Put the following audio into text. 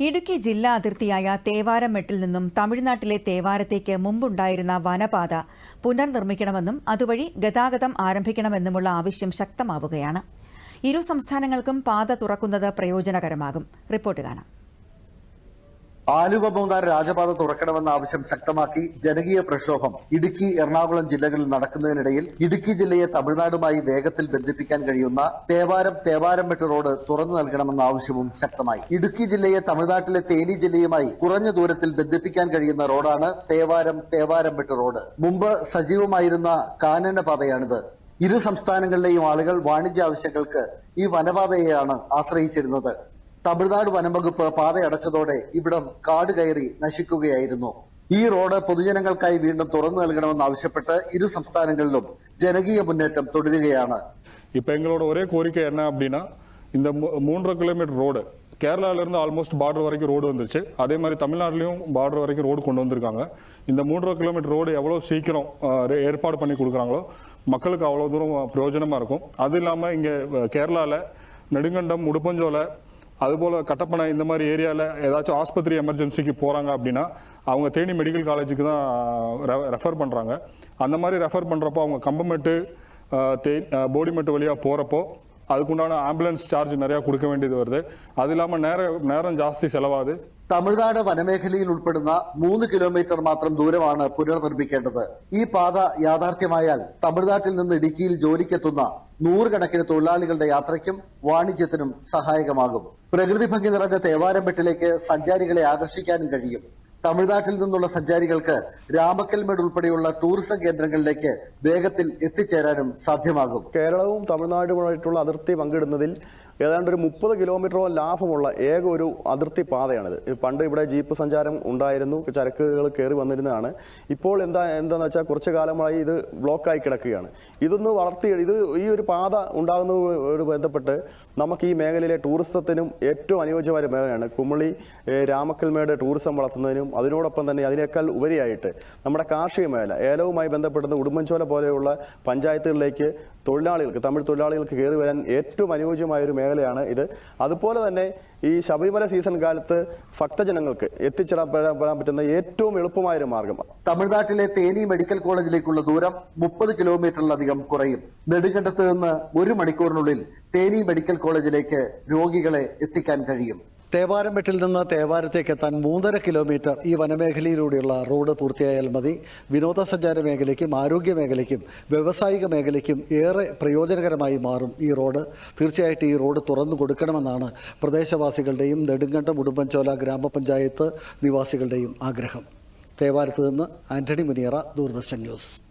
ഇടുക്കി ജില്ലാ അതിർത്തിയായ തേവാരമെട്ടിൽ നിന്നും തമിഴ്നാട്ടിലെ തേവാരത്തേക്ക് മുമ്പുണ്ടായിരുന്ന വനപാത പുനർനിർമ്മിക്കണമെന്നും അതുവഴി ഗതാഗതം ആരംഭിക്കണമെന്നുമുള്ള ആവശ്യം ശക്തമാവുകയാണ്. ഇരു സംസ്ഥാനങ്ങൾക്കും പാത തുറക്കുന്നത് പ്രയോജനകരമാകും. റിപ്പോർട്ട് കാണാം. ആലുവ മൂന്നാർ രാജപാത തുറക്കണമെന്ന ആവശ്യം ശക്തമാക്കി ജനകീയ പ്രക്ഷോഭം ഇടുക്കി എറണാകുളം ജില്ലകളിൽ നടക്കുന്നതിനിടയിൽ ഇടുക്കി ജില്ലയെ തമിഴ്നാടുമായി വേഗത്തിൽ ബന്ധിപ്പിക്കാൻ കഴിയുന്ന തേവാരം തേവാരം മെട്ട് റോഡ് തുറന്നു നൽകണമെന്ന ആവശ്യവും ശക്തമായി. ഇടുക്കി ജില്ലയെ തമിഴ്നാട്ടിലെ തേനി ജില്ലയുമായി കുറഞ്ഞ ദൂരത്തിൽ ബന്ധിപ്പിക്കാൻ കഴിയുന്ന റോഡാണ് തേവാരം തേവാരം മെട്ട് റോഡ്. മുമ്പ് സജീവമായിരുന്ന കാനന പാതയാണിത്. ഇരു സംസ്ഥാനങ്ങളിലെയും ആളുകൾ വാണിജ്യ ആവശ്യങ്ങൾക്ക് ഈ വനപാതയെയാണ് ആശ്രയിച്ചിരുന്നത്. തമിഴ്നാട് വനംവകുപ്പ് പാതയടച്ചതോടെ ഇവിടം കാട് കയറി നശിക്കുകയായിരുന്നു ഈ റോഡ് പൊതുജനങ്ങൾക്കായി വീണ്ടും തുറന്നു നൽകണമെന്നാവശ്യപ്പെട്ട് இரு സംസ്ഥാനങ്ങളിലും ജനകീയ മുന്നേറ്റം തുടരുകയാണ് இப்போ எங்களோட ஒரே கோரிக்கை என்ன அப்படின்னா இந்த மூ- மூன்றரை கிலோமீட்டர் ரோடு கேரளாவிலேருந்து ஆல்மோஸ்ட் பார்டர் வரைக்கும் ரோடு வந்துருச்சு அதே மாதிரி தமிழ்நாட்டிலையும் பார்டர் வரைக்கும் ரோடு கொண்டு வந்திருக்காங்க இந்த மூன்றரை கிலோமீட்டர் ரோடு எவ்வளோ சீக்கிரம் அஹ், ரே- ஏற்பாடு பண்ணி கொடுக்குறாங்களோ மக்களுக்கு அவ்வளோ தூரம் பிரயோஜனமாக இருக்கும் அது இல்லாமல் இங்கே கேரளாவில் நெடுங்கண்டம் உடுப்பஞ்சோலை அதுபோல் கட்டப்பனை இந்த மாதிரி ஏரியாவில் ஏதாச்சும் ஆஸ்பத்திரி எமர்ஜென்சிக்கு போகிறாங்க அப்படின்னா அவங்க தேனி மெடிக்கல் காலேஜுக்கு தான் ரெஃபர் பண்ணுறாங்க அந்த மாதிரி ரெஃபர் பண்ணுறப்போ அவங்க கம்பமெட்டு தே போடிமெட்டு வழியாக போகிறப்போ அதுக்குண்டான ஆம்புலன்ஸ் சார்ஜ் நிறையா கொடுக்க வேண்டியது வருது அது இல்லாமல் நேரம் நேரம் ஜாஸ்தி செலவாகுது തമിഴ്നാട് വനമേഖലയിൽ ഉൾപ്പെടുന്ന മൂന്ന് കിലോമീറ്റർ മാത്രം ദൂരമാണ് പുനർനിർമ്മിക്കേണ്ടത് ഈ പാത യാഥാർത്ഥ്യമായാൽ തമിഴ്നാട്ടിൽ നിന്ന് ഇടുക്കിയിൽ ജോലിക്കെത്തുന്ന നൂറുകണക്കിന് തൊഴിലാളികളുടെ യാത്രയ്ക്കും വാണിജ്യത്തിനും സഹായകമാകും പ്രകൃതി ഭംഗി നിറഞ്ഞ തേവാരംപെട്ടിലേക്ക് സഞ്ചാരികളെ ആകർഷിക്കാനും കഴിയും തമിഴ്നാട്ടിൽ നിന്നുള്ള സഞ്ചാരികൾക്ക് രാമക്കൽമേട് ഉൾപ്പെടെയുള്ള ടൂറിസം കേന്ദ്രങ്ങളിലേക്ക് വേഗത്തിൽ എത്തിച്ചേരാനും സാധ്യമാകും. കേരളവും തമിഴ്നാടുമായിട്ടുള്ള അതിർത്തി പങ്കിടുന്നതിൽ ഏതാണ്ട് ഒരു മുപ്പത് കിലോമീറ്ററോളം ലാഭമുള്ള ഏക ഒരു അതിർത്തി പാതയാണിത്. പണ്ട് ഇവിടെ ജീപ്പ് സഞ്ചാരം ഉണ്ടായിരുന്നു ചരക്കുകൾ കയറി വന്നിരുന്നതാണ്. ഇപ്പോൾ എന്താ എന്താന്ന് വെച്ചാൽ കുറച്ച് കാലമായി ഇത് ബ്ലോക്കായി കിടക്കുകയാണ്. ഇതൊന്ന് വളർത്തി ഇത് ഈ ഒരു പാത ഉണ്ടാകുന്നതോട് ബന്ധപ്പെട്ട് നമുക്ക് ഈ മേഖലയിലെ ടൂറിസത്തിനും ഏറ്റവും അനുയോജ്യമായ മേഖലയാണ് കുമളി രാമക്കൽമേട് ടൂറിസം വളർത്തുന്നതിനും അതിനോടൊപ്പം തന്നെ അതിനേക്കാൾ ഉപരിയായിട്ട് നമ്മുടെ കാർഷിക മേഖല ഏലവുമായി ബന്ധപ്പെടുന്ന ഉടുമ്പൻചോല പോലെയുള്ള പഞ്ചായത്തുകളിലേക്ക് തൊഴിലാളികൾക്ക് തമിഴ് തൊഴിലാളികൾക്ക് കയറി വരാൻ ഏറ്റവും അനുയോജ്യമായ ഒരു മേഖലയാണ് ഇത്. അതുപോലെ തന്നെ ഈ ശബരിമല സീസൺ കാലത്ത് ഭക്തജനങ്ങൾക്ക് എത്തിച്ചേരാൻ പറ്റുന്ന ഏറ്റവും എളുപ്പമായ ഒരു മാർഗം. തമിഴ്നാട്ടിലെ തേനി മെഡിക്കൽ കോളേജിലേക്കുള്ള ദൂരം മുപ്പത് കിലോമീറ്ററിലധികം കുറയും. നെടുങ്കണ്ടത്ത് നിന്ന് ഒരു മണിക്കൂറിനുള്ളിൽ തേനി മെഡിക്കൽ കോളേജിലേക്ക് രോഗികളെ എത്തിക്കാൻ കഴിയും. തേവാരംപെട്ടിൽ നിന്ന് തേവാരത്തേക്ക് എത്താൻ മൂന്നര കിലോമീറ്റർ ഈ വനമേഖലയിലൂടെയുള്ള റോഡ് പൂർത്തിയായാൽ മതി. വിനോദസഞ്ചാര മേഖലയ്ക്കും ആരോഗ്യ മേഖലയ്ക്കും വ്യാവസായിക മേഖലയ്ക്കും ഏറെ പ്രയോജനകരമായി മാറും ഈ റോഡ്. തീർച്ചയായിട്ടും ഈ റോഡ് തുറന്നു കൊടുക്കണമെന്നാണ് പ്രദേശവാസികളുടെയും നെടുങ്കണ്ടം ഉടുമ്പൻചോല ഗ്രാമപഞ്ചായത്ത് നിവാസികളുടെയും ആഗ്രഹം. തേവാരത്ത് നിന്ന് ആന്റണി മുനിയറ ദൂരദർശൻ ന്യൂസ്.